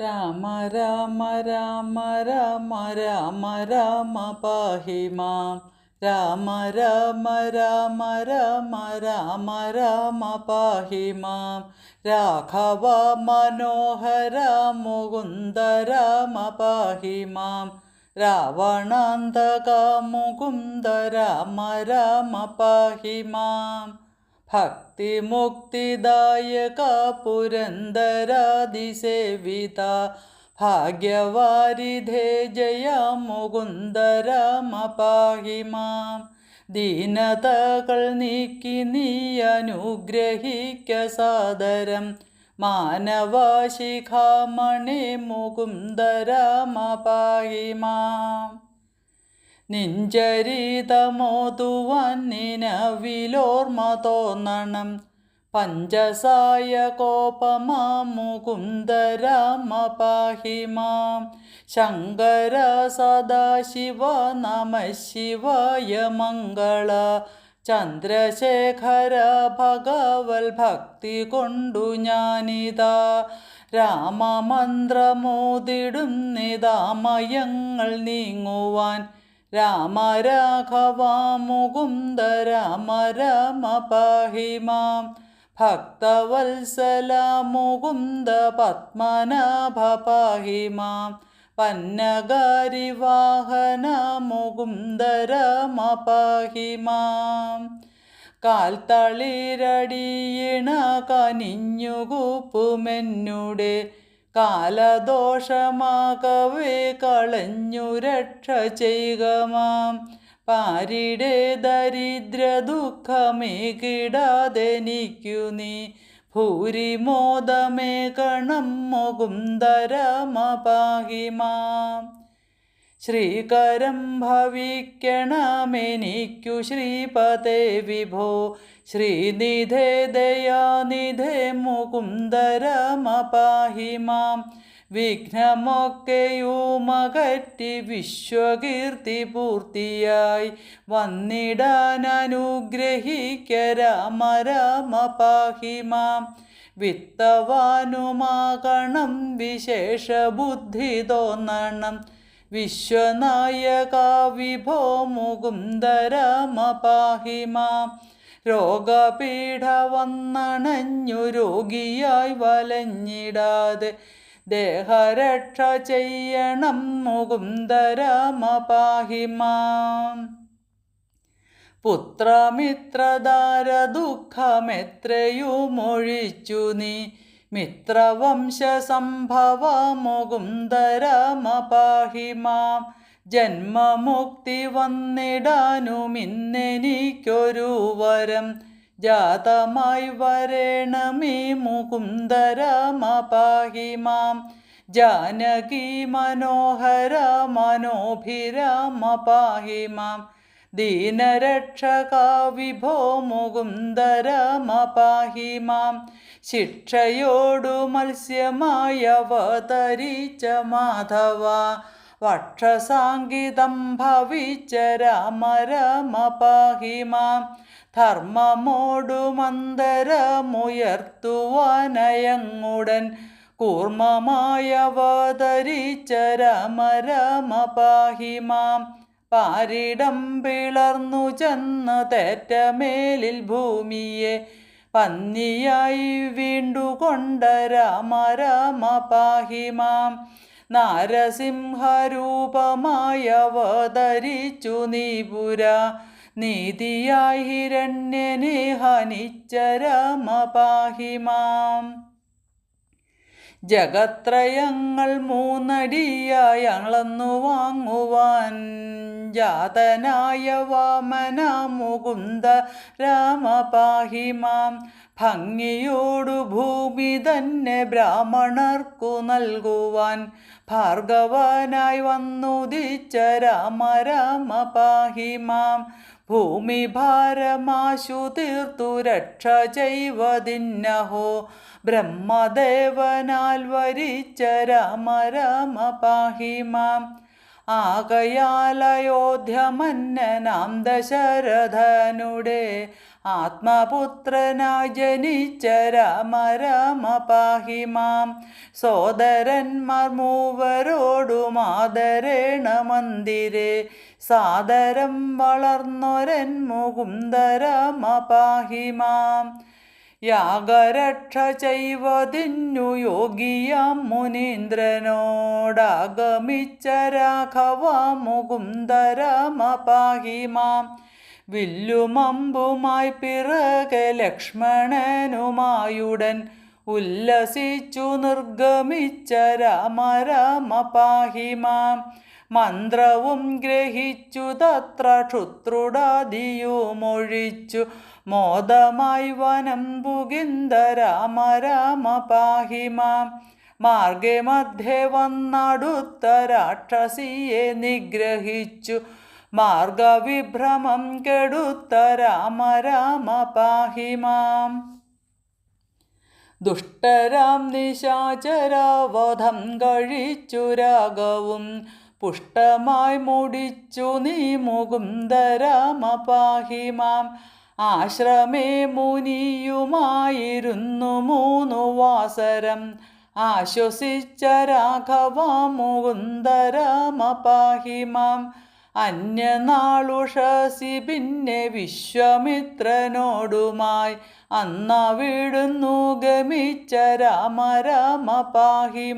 രാമ രാമ രാമ രാമ രാമ രാമ പാഹി മാം. രാമ രാമ രാമ രാമ രാമ രാമ പാഹി മാം. രാഘവ മനോഹര മുകുന്ദ രാമ പാഹി മാം. രാവണാന്തക മുകുന്ദ രാമ രാമ പാഹി മാം. ഭക്തിമുക്തിദായക പുരന്ദരാതിസേവിത ഭാഗ്യവാരിധേ ജയ മുകുന്ദ രാമ പാഹി മാം ദീനതകൾ നീക്കി നീ അനുഗ്രഹിക്ക സാദരം. മാനവശിഖാമണി മുകുന്ദ രാമ പാഹി മാം നിഞ്ചരിതമോതുവാൻ നിനവിലോർമ്മ തോന്നണം. പഞ്ചസായ കോപമാമുകുന്ദരാമ പാഹി മാം ശങ്കര സദാശിവ നമ ശിവായ മംഗള. ചന്ദ്രശേഖര ഭഗവൽ ഭക്തി കൊണ്ടു ഞാനിതാ. രാമമന്ത്രമോതിടും നിതാമയങ്ങൾ നീങ്ങുവാൻ രാമ രാഘവ രാമ രാമ പാഹി ഭക്തവത്സല മുകുന്ദ പത്മനാഭ പാഹി മാം പന്നകാരി വാഹന മുകുന്ദ രാമ പാഹി മാം കനിഞ്ഞുകൂപ്പുമെന്നുടെ കാലദോഷമാകവേ കളഞ്ഞു രക്ഷ ചെയ്യുക മാം. പാരിടെ ദരിദ്ര ദുഃഖമേ കിടാതെനിക്കു നീ. ഭൂരിമോദമേ കണം മുകുന്ദരമ പാഹി മാം. ശ്രീകരം ഭവിക്കണമെനിക്കു ശ്രീപദേ വിഭോ. ശ്രീനിധേ ദയാനിധേ മുകുന്ദരമപാഹി മാം. വിഘ്നമൊക്കെയുമകറ്റി വിശ്വകീർത്തി പൂർത്തിയായി. വന്നിടാൻ അനുഗ്രഹിക്ക രാമ രാമ പാഹി മാം. വിത്തവാനുമാകണം വിശേഷ ബുദ്ധി തോന്നണം. വിശ്വനായക വിഭോ മുകുന്ദ രാമ പാഹി മാം രോഗപീഠ വന്നണഞ്ഞു രോഗിയായി വലഞ്ഞിടാതെ ദേഹരക്ഷ ചെയ്യണം മുകുന്ദ രാമ പാഹി മാം പുത്രമിത്രദാര ദുഃഖമെത്രയുമൊഴിച്ചു നീ മിത്രവംശ സംഭവ മുകുന്ദ മാം ജന്മമുക്തി വന്നിടാനുമിന്നെനിക്കൊരു വരം. ജാതമായി വരേണമീ മുകുന്ദരമപാഹി മാം ജാനകി മനോഹര മനോഭിരമപാഹി മാം ദീനരക്ഷക വിഭോ മുകുന്ദ രാമ പാഹി മാം ശിക്ഷയോടു മത്സ്യമായ അവതരിച്ച മാധവ. വക്ഷസാങ്കിതം ഭവിച്ച രാമ രാമ മാം ധർമ്മമോടു മന്ദരമുയർത്തുവാനയങ്ങുടൻ. കൂർമ്മമായ അവതരിച്ച രാമ രാമ മാം പാരിടം പിളർന്നു ചെന്ന് തേറ്റമേലിൽ ഭൂമിയെ പന്നിയായി വീണ്ടുകൊണ്ട രാമ രാമ പാഹിമാം. നാരസിംഹരൂപമായ വതരിച്ചു നീപുര നീതിയായി ഹിരണ്യനെ ഹനിച്ച രാമ പാഹി മാം ജഗത്രയങ്ങൾ മൂന്നടിയായി അളന്നു വാങ്ങുവാൻ ജാതനായ വാമന മുകുന്ദ രാമപാഹിമാം ഭംഗിയോടു ഭൂമി തന്നെ ബ്രാഹ്മണർക്കു നൽകുവാൻ ഭാർഗവനായി വന്നുദിച്ച രാമ രാമ പാഹി മാം ഭൂമി ഭാരമാശു തീർത്തു രക്ഷ ചെയ്വതിന്നഹോ ബ്രഹ്മദേവനാൽ വരിച്ച രാമ രാമ പാഹിമാം ആകയാലയോധ്യമന്നനാം ദശരഥനുടെ ആത്മപുത്രനായി ജനിച്ച രാമ രാമ പാഹിമാം സോദരന്മാർ മൂവരോടും മന്ദിരെ. സാദരം വളർന്നൊരൻ മുകുന്ദരമപാഹിമാം. യാഗരക്ഷ ചെയ്വതിന്നു യോഗിയാം മുനീന്ദ്രനോടാഗമിച്ച രാഘവ മുകുന്ദ രാമ പാഹി മാം വില്ലുമമ്പുമായി പിറകെ ലക്ഷ്മണനുമായുടൻ ഉല്ലസിച്ചു നിർഗമിച്ച രാമ മന്ത്രവും ഗ്രഹിച്ചു തത്ര ക്ഷുത്രുടാദിയുമൊഴിച്ചു മോദമായി വനം പുകിന്ദ രാമ രാമ പാഹിമാം. മാർഗേ മധ്യേ വന്നടുത്ത രാക്ഷസിയെ നിഗ്രഹിച്ചു. മാർഗവിഭ്രമം കെടുത്ത രാമ രാമ പാഹിമാം. ദുഷ്ടരാം നിശാചരാവധം കഴിച്ചു രാഗവും. പുഷ്ടമായി മുടിച്ചു നീ മുകുന്ദരാമ പാഹി ആശ്രമേ മുനിയുമായിരുന്നു മൂന്നു വാസരം. ആശ്വസിച്ച രാഘവ മുകുന്ദരാമ പാഹി അന്യനാളുഷസി പിന്നെ വിശ്വമിത്രനോടുമായി. അന്ന വിടുന്നു ഗമിച്ച രാമ രാമ പാഹി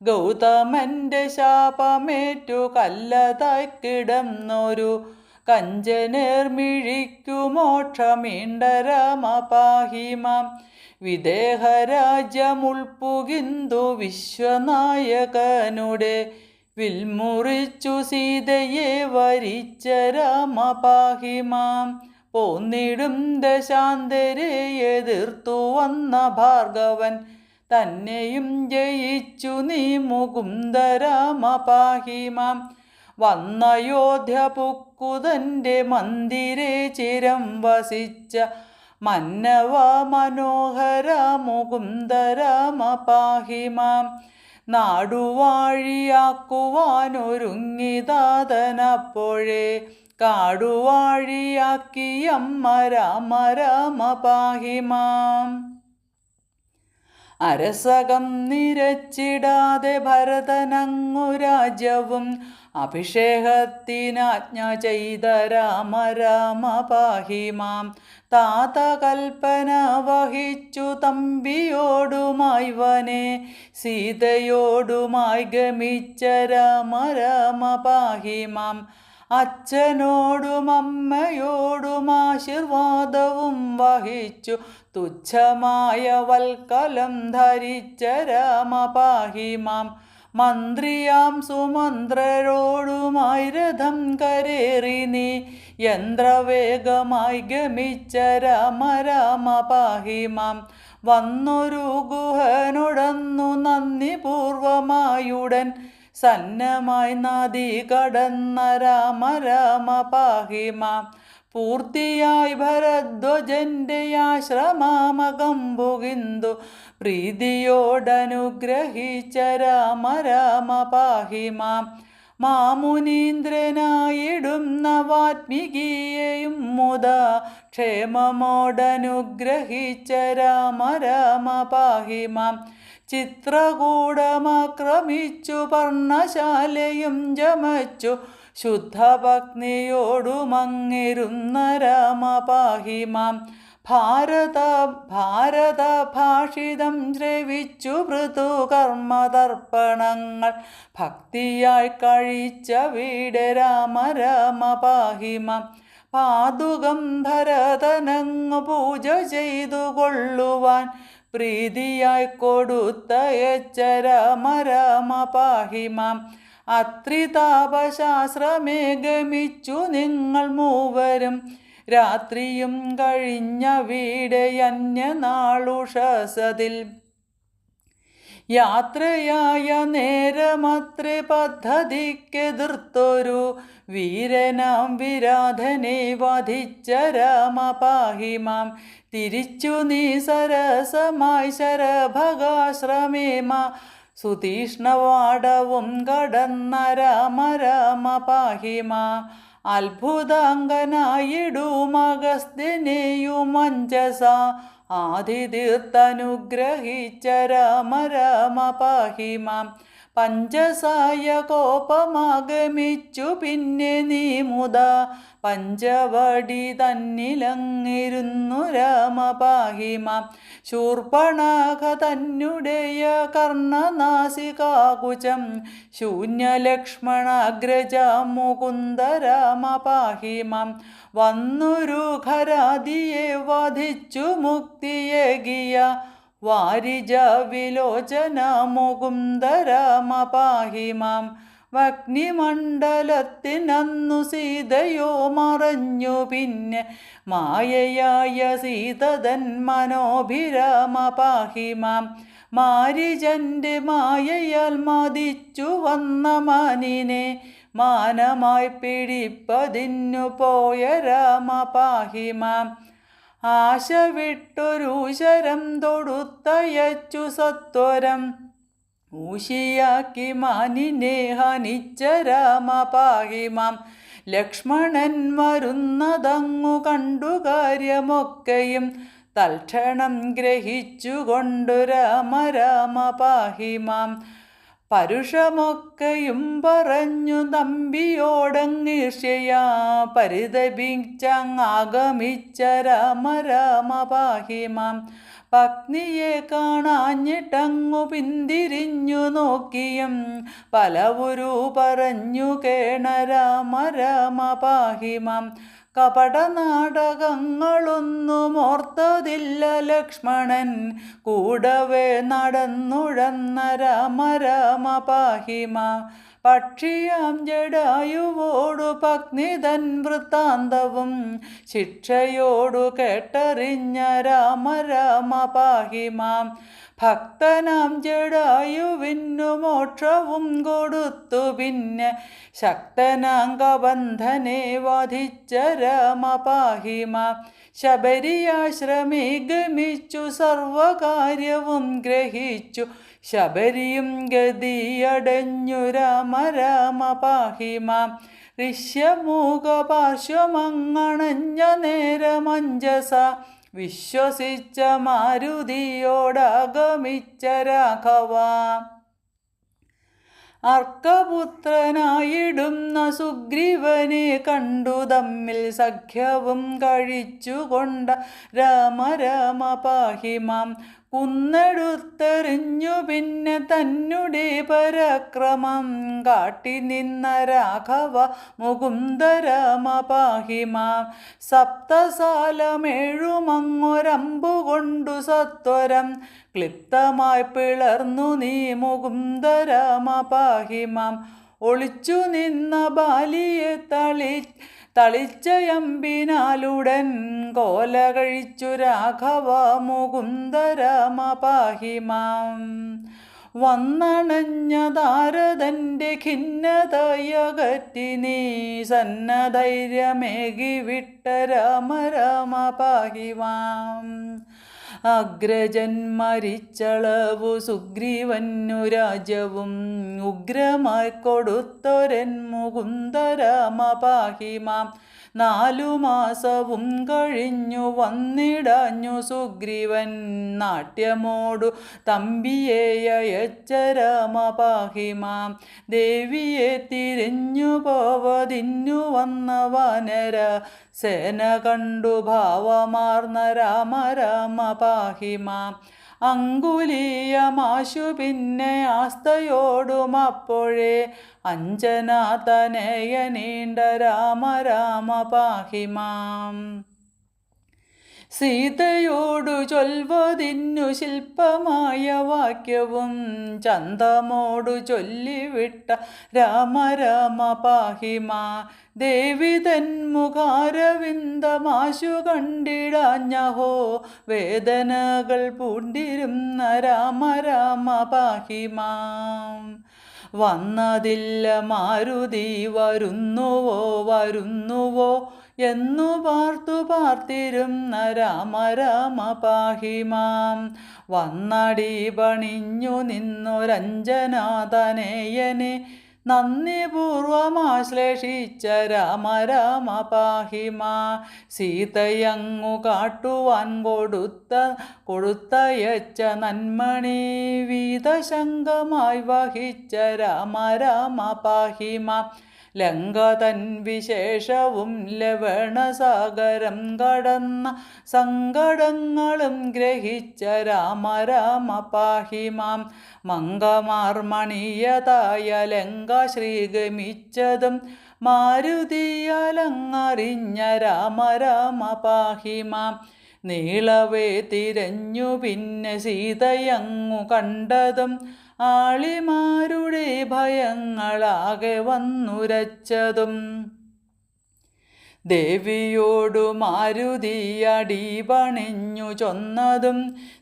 മാം ഗൗതമന്റെ ശാപമേറ്റു കല്ലതായി കിടന്നൊരു കഞ്ചനേർമിഴിക്കു മോക്ഷമീണ്ടരമപാഹിമം വിദേഹരാജ്യമുൾപ്പുകിന്ദു വിശ്വനായകനുടെ വിൽമുറിച്ചു സീതയെ വരിച്ച രാമപാഹിമാം. പോന്നിടും ദശാന്തരെ എതിർത്തു വന്ന ഭാർഗവൻ തന്നെയും ജയിച്ചു നീ മുകുന്ദരാമപാഹിമാം. വന്ന വന്നയോധ്യ പുക്കുതന്റെ മന്ദിരെ ചിരം വസിച്ച മന്നവ മനോഹര മുകുന്ദരാമപാഹിമാം. നാടുവാഴിയാക്കുവാനൊരുങ്ങിതാതനപ്പോഴേ കാടുവാഴിയാക്കിയമ്മ രാമ രാമ പാഹി മാം അരസകം നിരച്ചിടാതെ ഭരതനങ്ങു രാജ്യവും അഭിഷേകത്തിനാജ്ഞ ചെയ്ത രാമ രാമ പാഹിമാം താത കൽപ്പന വഹിച്ചു തമ്പിയോടുമായി വനെ സീതയോടുമായി ഗമിച്ച രാമ രാമ പാഹിമാം അച്ഛനോടും അമ്മയോടും ആശീർവാദവും വഹിച്ചു തുച്ഛമായ വൽക്കലം ധരിച്ച രാമപാഹിമാം മന്ത്രിയാം സുമന്ത്രരോടുമായി രഥം കരേറി നീ. യന്ത്രവേഗമായി ഗമിച്ച രാമ രാമ പാഹി മാം. വന്നൊരു ഗുഹനുടന്നു നന്ദി പൂർവമായുടൻ സന്നമായി നദി കടന്ന രാമ രാമ പാഹി മാം. പൂർത്തിയായി ഭരദ്വജന്റെ ആശ്രമാമകമ്പുകിന്തു പ്രീതിയോടനുഗ്രഹിച്ച രാമ രാമ പാഹി മാം. മാമുനീന്ദ്രനായിടുന്ന വാത്മീകിയെയും മുത. ക്ഷേമമോടനുഗ്രഹിച്ച രാമ രാമ പാഹി ചിത്രകൂടമാക്രമിച്ചു പർണശാലയും ജമച്ചു. ശുദ്ധഭഗ്നിയോടുമങ്ങിരുന്ന രാമപാഹിമാം ഭാരത ഭാരത ഭാഷിതം ശ്രവിച്ചു പൃഥു കർമ്മതർപ്പണങ്ങൾ ഭക്തിയായി കഴിച്ച വീട് രാമ രാമ പാഹി മാം പാതുകം ഭരതനങ്ങു പൂജ ചെയ്തു കൊള്ളുവാൻ പ്രീതിയായി കൊടുത്തയച്ചര രാമ രാമ അത്രിതാപശാസ്ത്രമേ ഗമിച്ചു നിങ്ങൾ മൂവരും. രാത്രിയും കഴിഞ്ഞ വീട് അന്യനാളുഷസതിൽ. യാത്രയായ നേരമത്രേ പദ്ധതിക്കെതിർത്തൊരു വീരനാം വിരാധനെ വധിച്ച രാമ പാഹി തിരിച്ചു നീ സരസമായി ശരഭഗാശ്രമേമ സുതീഷ്ണവാടവും കടന്ന രാമ രാമ പാഹിമ. മാ അത്ഭുതാംഗനായിടുമഗസ്തിനെയും അഞ്ജസ ആദിതീർത്തനുഗ്രഹിച്ച രാമ രാമ പാഹി മാം. പഞ്ചസായ കോപമാഗമിച്ചു പിന്നെ നീ മുത. പഞ്ചവടി തന്നിലങ്ങിരുന്നു രാമപാഹിമ. ശൂർപ്പണാഖ തന്നുടയ കർണനാസികാകുചം ശൂന്യലക്ഷ്മണാഗ്രജ മുകുന്ദ രാമ പാഹി മാം വന്നുരു ഖരാദിയെ വധിച്ചു മുക്തിയേകിയ. വാരിജ വിലോചന മുകുന്ദ മാം വഗ്നിമണ്ഡലത്തിനന്നു സീതയോ മറഞ്ഞു പിന്നെ മായയായ സീതതൻ മനോഭിരമപാഹിമാം മാരിജന്റെ മായയാൽ മതിച്ചു വന്ന മാനിനെ മാനമായി പിടിപ്പതിന്നു പോയ രാമ പാഹി മാം ആശ വിട്ടൊരു ശരം തൊടുത്തയച്ചു സത്വരം. ഊശിയാക്കി മാനിനെ ഹനിച്ച രാമപാഹിമാം. ലക്ഷ്മണൻ വരുന്നതങ്ങു കണ്ടു കാര്യമൊക്കെയും. തൽക്ഷണം ഗ്രഹിച്ചുകൊണ്ടു രാമ രാമ പാഹിമാം പരുഷമൊക്കെയും പറഞ്ഞു തമ്പിയോടങ്ങീർഷയാ പരിതപിച്ചങ്ങാഗമിച്ച രാമ രാമ പാഹിമാം പത്നിയെ കാണാഞ്ഞിട്ടങ്ങു പിന്തിരിഞ്ഞു നോക്കിയും പലവുരു പറഞ്ഞു കേണ രാമ രാമ പാഹിമാം കപട നാടകങ്ങളൊന്നും ഓർത്തതില്ല ലക്ഷ്മണൻ. കൂടവേ നടന്നുഴന്ന രാമ രാമ പാഹിമ. പക്ഷിയാം ജഡായുവോടു പത്നിതൻ വൃത്താന്തവും ശിക്ഷയോടു കേട്ടറിഞ്ഞ രാമ രാമ പാഹിമാം. ഭക്തനാം ജഡായുവിന്നു മോക്ഷവും കൊടുത്തു പിന്നെ ശക്തനാംഗബന്ധനെ വധിച്ച രാമ പാഹിമ. ശബരിയാശ്രമേ ഗമിച്ചു സർവകാര്യവും ഗ്രഹിച്ചു ശബരിയും ഗതിയടഞ്ഞു രാമ രാമ പാഹിമാം. ഋഷ്യമൂക പാർശ്വമങ്ങണഞ്ഞ നേരമഞ്ജസ. വിശ്വസിച്ച മാരുതിയോടഗമിച്ച രാഘവ. അർക്കപുത്രനായിടുന്ന സുഗ്രീവനെ കണ്ടു തമ്മിൽ സഖ്യവും കഴിച്ചുകൊണ്ട രാമ രാമ പാഹിമാം. കുന്നെടുത്തെറിഞ്ഞു പിന്നെ തന്നുടെ പരാക്രമം കാട്ടി നിന്ന രാഘവ മുകുന്ദ രാമ പാഹിമാം സപ്തസാലമേഴുമങ്ങൊരമ്പു കൊണ്ടു സത്വരം ക്ലിപ്തമായി പിളർന്നു നീ മുകുന്ദരമപാഹിമാം. ഒളിച്ചു നിന്ന ബാലിയെ തളി തളിച്ചയമ്പിനാലുടൻ കോല കഴിച്ചു രാഘവ മുകുന്ദരമപാഹിമാം. രാമ പാഹിമാം വന്നണഞ്ഞ താരതന്റെ ഖിന്നതയകറ്റി നീ സന്നധൈര്യമേകി വിട്ട രാമ രാമ പാഹിമാം അഗ്രജൻ മരിച്ചളവു സുഗ്രീവന്നു രാജവും ഉഗ്രമായി കൊടുത്തൊരൻ മുകുന്ദരാമപാഹിമാം പാഹിമാം. നാലു മാസവും കഴിഞ്ഞു വന്നിടഞ്ഞു സുഗ്രീവൻ നാട്യമോടു തമ്പിയേയച്ച രാമ പാഹിമാം ദേവിയെ തിരിഞ്ഞു പോവതിന്നു വന്ന വാനര സേന കണ്ടു ഭാവമാർന്ന രാമ രാമ പാഹിമാം അങ്കുലീയമാശു പിന്നെ ആസ്തയോടും അപ്പോഴേ അഞ്ജനാതനയ നീണ്ട രാമ രാമ പാഹിമാം. സീതയോടു ചൊൽവതിന്നു ശില്പമായ വാക്യവും ചന്തമോടു ചൊല്ലിവിട്ട രാമ രാമ പാഹിമ. ദേവി തന്മുഖാരവിന്ദമാശു കണ്ടിടാഞ്ഞഹോ. വേദനകൾ പൂണ്ടിരുന്ന രാമ രാമ പാഹിമാം. വന്നതില്ല മാരുതി വരുന്നുവോ വരുന്നുവോ എന്നു പാർത്തു പാർത്തിരുന്ന രാമ രാമ പാഹിമാം വന്നടി പണിഞ്ഞു നിന്നൊരഞ്ജനാതനേയനെ നന്ദിപൂർവമാശ്ലേഷിച്ച രാമ രാമ പാഹിമ സീതയങ്ങു കാട്ടുവാൻ കൊടുത്ത കൊടുത്തയച്ച നന്മണി വീതശങ്കമായി വഹിച്ച രാമ രാമ പാഹിമാ ലങ്ക തൻ വിശേഷവും ലവണസാഗരം കടന്ന സങ്കടങ്ങളും ഗ്രഹിച്ച രാമ രാമ പാഹിമാം മങ്കമാർമണീയതായ ലങ്ക ശ്രീഗമിച്ചതും മാരുതിയലങ്ങറിഞ്ഞ രാമ പാഹിമാം. നീളവേ തിരഞ്ഞു പിന്നെ സീതയങ്ങു കണ്ടതും ആളിമാരുടെ ഭയങ്ങളാകെ വന്നുരച്ചതും. ദേവിയോടു മാരുതിയടി പണിഞ്ഞു ചൊന്നതും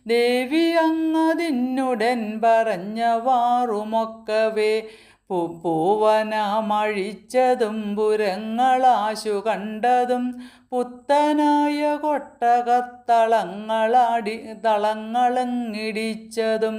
ദേവി അങ്ങതിന്നുടൻ പറഞ്ഞ വാറുമൊക്കവേ പൂവനമഴിച്ചതും പുരങ്ങളാശു കണ്ടതും പുത്തനായ കൊട്ടകത്തളങ്ങളാടി തളങ്ങളങ്ങിടിച്ചതും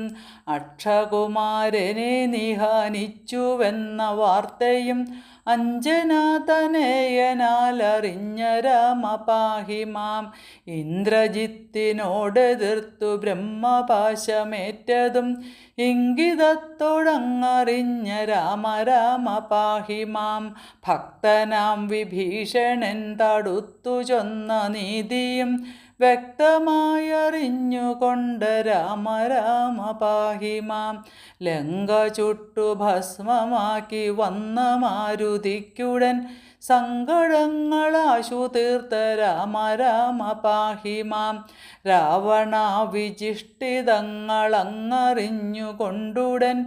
അക്ഷകുമാരനെ നിഹാനിച്ചുവെന്ന വാർത്തയും അഞ്ജനാതനയനാലറിഞ്ഞ രാമപാഹിമാം ഇന്ദ്രജിത്തിനോടെതിർത്തു ബ്രഹ്മപാശമേറ്റതും ഇംഗിതത്തോടങ്ങറിഞ്ഞ രാമ രാമ പാഹിമാം ഭക്തനാം വിഭീഷണൻ തടുത്തു ചൊന്ന നീതിയും വ്യക്തമായറിഞ്ഞുകൊണ്ട് രാമ രാമ പാഹിമാം ലങ്ക ചുട്ടു ഭസ്മമാക്കി വന്ന മാരുതിക്കുടൻ സങ്കടങ്ങളാശു തീർത്ത രാമ രാമ പാഹിമാം രാവണ വിചിഷ്ടിതങ്ങളങ്ങറിഞ്ഞുകൊണ്ടുടൻ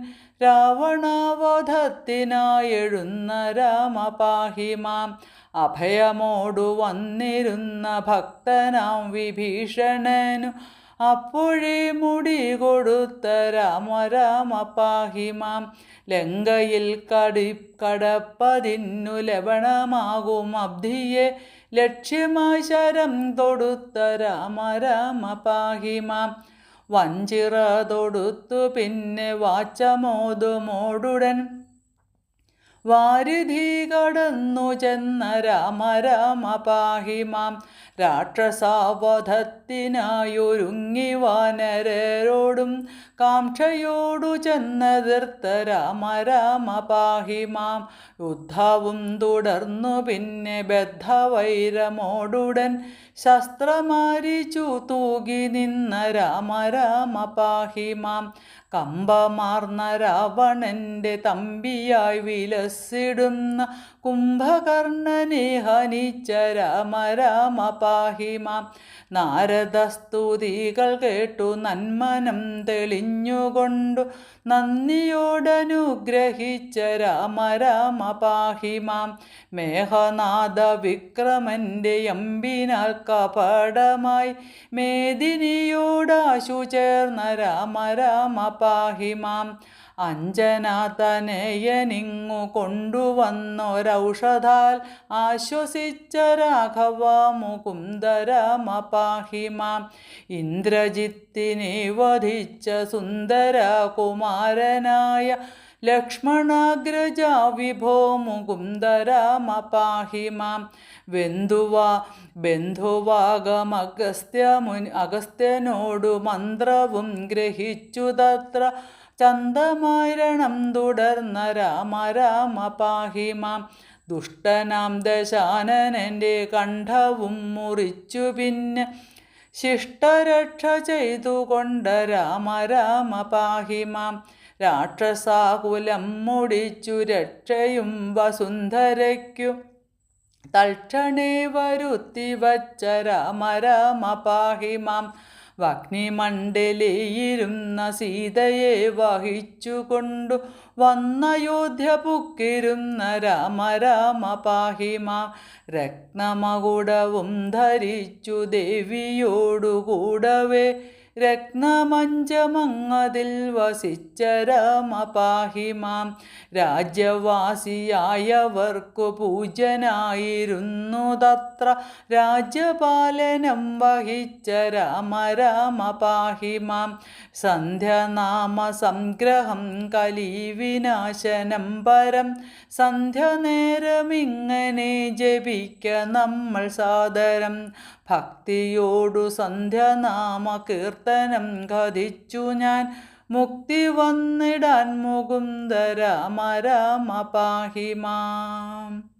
രാവണാവധത്തിനായെഴുന്ന രാമ പാഹിമാം അഭയമോടു വന്നിരുന്ന ഭക്തനാം വിഭീഷണനു അപ്പോഴേ മുടി കൊടുത്ത രാമ രാമ പാഹിമാം ലങ്കയിൽ കടി കടപ്പതിന്നു ലവണമാകും അബ്ധിയെ ലക്ഷ്യമായി ശരം തൊടുത്ത രാമ രാമ പാഹിമാം വഞ്ചിറ തൊടുത്തു പിന്നെ വാച്ചമോതുമോടുടൻ വാരിധി കടന്നു ചെന്ന രാമ രാമ പാഹിമാം രാക്ഷസാവധത്തിനായൊരുങ്ങി വാനരോടും കാംക്ഷയോടു ചെന്നതിർത്ത രാമ രാമ പാഹിമാം യുദ്ധവും തുടർന്നു പിന്നെ ബദ്ധവൈരമോടുടൻ ശസ്ത്രമാരിച്ചു തൂകി നിന്ന രാമ രാമ പാഹിമാം കമ്പമാർന്ന രാവണന്റെ തമ്പിയായി വിലസിടുന്ന കുംഭകർണനെ ഹനിച്ച രാമ രാമ പാഹിമ നാരദസ്തുതികൾ കേട്ടു നന്മനം തെളിഞ്ഞുകൊണ്ടു നന്ദിയോടനുഗ്രഹിച്ച രാമ രാമ പാഹിമാം മേഘനാഥ വിക്രമന്റെ അമ്പിനാൽ കപടമായി മേദിനിയോടാശു ചേർന്ന രാമ രാമ പാഹിമാം അഞ്ജനാതനയനിങ്ങു കൊണ്ടുവന്നൊരൗഷധാൽ ആശ്വസിച്ച രാഘവ മുകുന്ദരമപാഹിമാം രാമ പാഹിമാം ഇന്ദ്രജിത്തിനെ വധിച്ച സുന്ദര കുമാരനായ ലക്ഷ്മണാഗ്രജ വിഭോ മുകുന്ദരമപാഹിമാം ബന്ധുവ പാഹിമാം ബന്ധുവാ ബന്ധുവാഗമഗസ്ത്യ മുനി അഗസ്ത്യനോടു മന്ത്രവും ഗ്രഹിച്ചു തത്ര ചന്തമാരണം തുടർന്ന രാമ രാമ പാഹിമാം ദുഷ്ടനാം ദശാനനന്റെ കണ്ഠവും മുറിച്ചു പിന്നെ ശിഷ്ടരക്ഷ ചെയ്തുകൊണ്ട് രാമ രാമ പാഹിമാം രാക്ഷസാകുലം മുടിച്ചു രക്ഷയും വസുന്ധരയ്ക്കു. തൽക്ഷണേ വരുത്തി വച്ച രാമ രാമ പാഹിമാം വഗ്നിമണ്ഡലിയിരുന്ന സീതയെ വഹിച്ചുകൊണ്ടു വന്നയോധ്യ പുക്കിരുന്ന രാമ രാമ പാഹിമ രത്നമകുടവും ധരിച്ചു ദേവിയോടുകൂടവേ. രത്നമഞ്ചമങ്ങതിൽ വസിച്ച രമപാഹിമാം രാജ്യവാസിയായവർക്കു പൂജനായിരുന്നു തത്ര രാജ്യപാലനം വഹിച്ച രാമ രാമപാഹിമാം സന്ധ്യനാമ സംഗ്രഹം കലിവിനാശനം പരം സന്ധ്യ നേരമിങ്ങനെ ജപിക്ക നമ്മൾ സാദരം. ഭക്തിയോടു സന്ധ്യനാമ കീർത്തനം കഥിച്ചു ഞാൻ. മുക്തി വന്നിടാൻ മുകുന്ദ രാമ രാമ പാഹി മാം